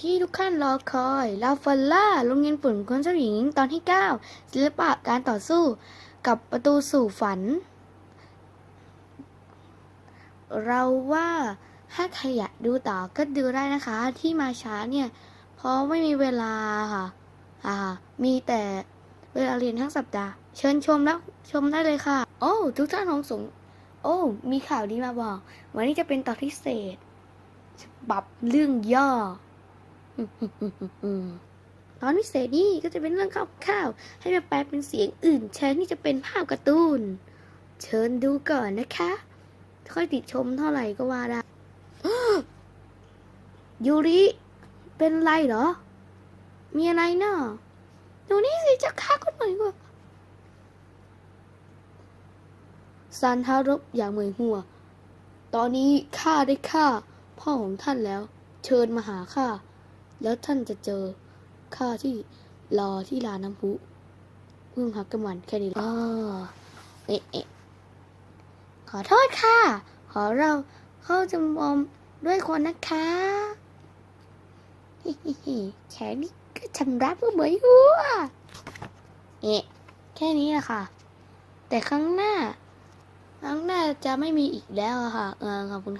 ที่ทุกท่านรอคอยลาฟอลล่าโรงเรียนฝุ่นคนเจ้าหญิงตอนที่ 9 ศิลปะการต่อสู้กับประตูสู่ฝัน เราว่าถ้าใครอยากดูต่อก็ดูได้นะคะ ที่มาช้าเนี่ย เพราะไม่มีเวลาค่ะอ่ามีแต่เวลาเรียนทั้งสัปดาห์ เชิญชมแล้วชมได้เลยค่ะ โอ้ทุกท่านคงสงโอ้ มีข่าวดีมาบอก วันนี้จะเป็นตอนพิเศษฉบับเรื่องย่อ ตอนพิเศษนี่ก็จะเป็นเรื่องคร่าวๆให้มาแปลเป็นเสียงอื่นแทนที่จะเป็นภาพการ์ตูน เชิญดูก่อนนะคะ ค่อยติดชมเท่าไหร่ก็ว่าได้ยูริเป็นไรเหรอ มีอะไรเนาะดูนี่สิจะฆ่าคนหน่อยกว่าซันทารบอย่างเหมยหัว ตอนนี้ข้าได้ฆ่าพ่อของท่านแล้ว เชิญมาหาข้า แล้วท่านจะเจอข้าที่รอที่ลานน้ำพุเพิ่งหักกันวันแค่นี้อ๋อเอ๊ะเอ๊ะขอโทษค่ะ ขอเราเข้าจมอมด้วยคนนะคะฮิฮิฮิแค่นี้ก็ชำระเพื่อเหมยหัวเอ๊ะแค่นี้แหละค่ะ แต่ครั้งหน้า ครั้งหน้าจะไม่มีอีกแล้วอะค่ะ เออขอบคุณค่ะ